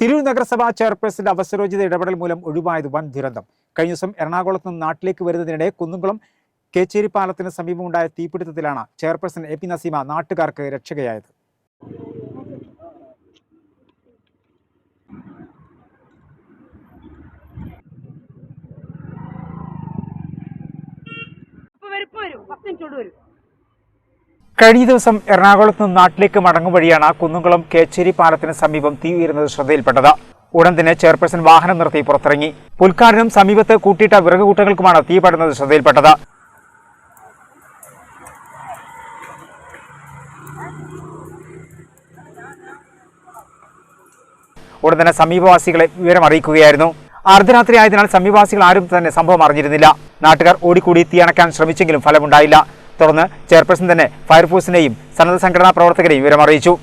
തിരൂർ നഗരസഭാ ചെയർപേഴ്സന്റെ അവസരോചിത ഇടപെടൽ മൂലം ഒഴിവായത് വൻ ദുരന്തം. കഴിഞ്ഞ ദിവസം എറണാകുളത്ത് നിന്ന് നാട്ടിലേക്ക് വരുന്നതിനിടെ കുന്നുംകുളം കേച്ചേരി പാലത്തിന് സമീപമുണ്ടായ തീപിടുത്തത്തിലാണ് ചെയർപേഴ്സൺ എ പി നസീമ നാട്ടുകാർക്ക് രക്ഷകയായത്. വരും പത്ത് മിനിറ്റോട് വരും. കഴിഞ്ഞ ദിവസം എറണാകുളത്ത് നിന്ന് നാട്ടിലേക്ക് മടങ്ങും വഴിയാണ് കുന്നുംകുളം കേച്ചേരി പാലത്തിന് സമീപം തീ ഉയരുന്നത് ശ്രദ്ധയിൽപ്പെട്ടത്. ഉടൻ തന്നെ ചെയർപേഴ്സൺ വാഹനം നിർത്തി പുറത്തിറങ്ങി. പുൽക്കാടിനും സമീപത്ത് കൂട്ടിയിട്ട വിറക് കൂട്ടങ്ങൾക്കുമാണ് തീ പടുന്നത് ശ്രദ്ധയിൽപ്പെട്ടത്. ഉടൻ തന്നെ സമീപവാസികളെ വിവരം അറിയിക്കുകയായിരുന്നു. അർദ്ധരാത്രി ആയതിനാൽ സമീപവാസികൾ ആരും തന്നെ സംഭവം അറിഞ്ഞിരുന്നില്ല. നാട്ടുകാർ ഓടിക്കൂടി തീയണക്കാൻ ശ്രമിച്ചെങ്കിലും ഫലമുണ്ടായില്ല. തുടർന്ന് ചെയർപേഴ്സൺ തന്നെ ഫയർഫോഴ്സിനെയും സന്നദ്ധ സംഘടനാ പ്രവർത്തകരെയും വിവരം അറിയിച്ചു.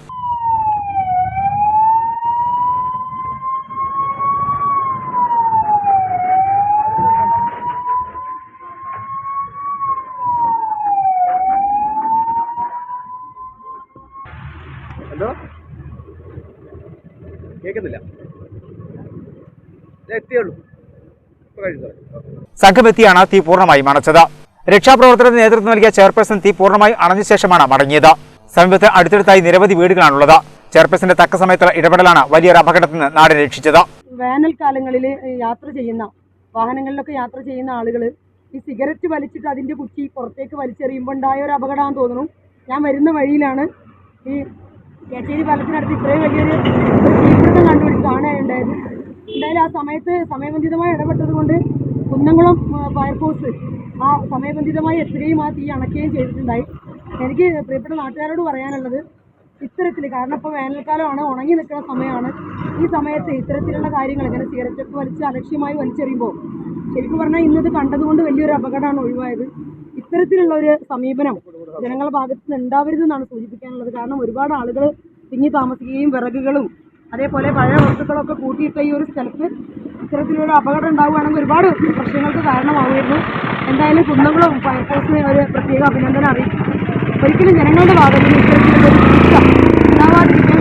എന്തോ? കേൾക്കുന്നില്ല എത്തിയുള്ളൂ സംഘമെത്തിയാണ് തീ പൂർണമായും അണച്ചത്. രക്ഷാപ്രവർത്തനത്തിന് നേതൃത്വം നൽകിയ ചെയർപേഴ്സൺ തീ പൂർണമായി അണഞ്ഞ ശേഷമാണ് മടങ്ങിയത്. സമീപത്ത് അടുത്തടുത്തായി നിരവധി വീടുകളാണുള്ളത്. ചെയർപേഴ്സന്റെ തക്ക സമയത്തുള്ള ഇടപെടലാണ് വലിയൊരു അപകടത്തിൽ നിന്ന് നാടിനെ രക്ഷിച്ചത്. വേനൽക്കാലങ്ങളിൽ യാത്ര ചെയ്യുന്ന വാഹനങ്ങളിലൊക്കെ യാത്ര ചെയ്യുന്ന ആളുകൾ ഈ സിഗരറ്റ് വലിച്ചിട്ട് അതിന്റെ കുറ്റി പുറത്തേക്ക് വലിച്ചെറിയുമ്പോൾ ഉണ്ടായ ഒരു അപകടമാണെന്ന് തോന്നുന്നു. ഞാൻ വരുന്ന വഴിയിലാണ് ഈ കേച്ചേരി പാലത്തിനടുത്ത് ഇത്രയും വലിയൊരു തീപിടുത്തം കണ്ടുപിടി കാണുകയുണ്ടായത് എന്തായാലും ആ സമയത്ത് സമയബന്ധിതമായി ഇടപെട്ടത് കൊണ്ട് കുന്നംകുളം ഫയർഫോഴ്സ് ആ സമയബന്ധിതമായി എത്തുകയും ആ തീ അണയ്ക്കുകയും ചെയ്തിട്ടുണ്ടായി. എനിക്ക് പ്രിയപ്പെട്ട നാട്ടുകാരോട് പറയാനുള്ളത് ഇത്തരത്തിൽ കാരണം ഇപ്പോൾ വേനൽക്കാലമാണ് ഉണങ്ങി നിൽക്കുന്ന സമയമാണ്. ഈ സമയത്ത് ഇത്തരത്തിലുള്ള കാര്യങ്ങൾ ഇങ്ങനെ സിഗരറ്റൊക്കെ വലിച്ച് അലക്ഷ്യമായി വലിച്ചെറിയുമ്പോൾ ശരിക്കും പറഞ്ഞാൽ ഇന്നത് കണ്ടതുകൊണ്ട് വലിയൊരു അപകടമാണ് ഒഴിവായത്. ഇത്തരത്തിലുള്ള ഒരു സമീപനം ജനങ്ങളുടെ ഭാഗത്ത് നിന്ന് ഉണ്ടാവരുതെന്നാണ് സൂചിപ്പിക്കാനുള്ളത്. കാരണം ഒരുപാട് ആളുകൾ തിങ്ങി താമസിക്കുകയും വിറകുകളും അതേപോലെ പഴയ വസ്തുക്കളൊക്കെ കൂട്ടിയിട്ട ഈ ഒരു സ്ഥലത്ത് ഇത്തരത്തിലൊരു അപകടം ഉണ്ടാവുകയാണെങ്കിൽ ഒരുപാട് പ്രശ്നങ്ങൾക്ക് കാരണമാവുമായിരുന്നു. എന്തായാലും കുന്നംകുളം ഫയർഫോഴ്സിനെ ഒരു പ്രത്യേക അഭിനന്ദനം അറിയിക്കും ഒരിക്കലും ജനങ്ങളുടെ ഭാഗത്ത് നിന്ന് ഇത്തരത്തിലുള്ള വീഴ്ച ഉണ്ടാവാതിരിക്കാൻ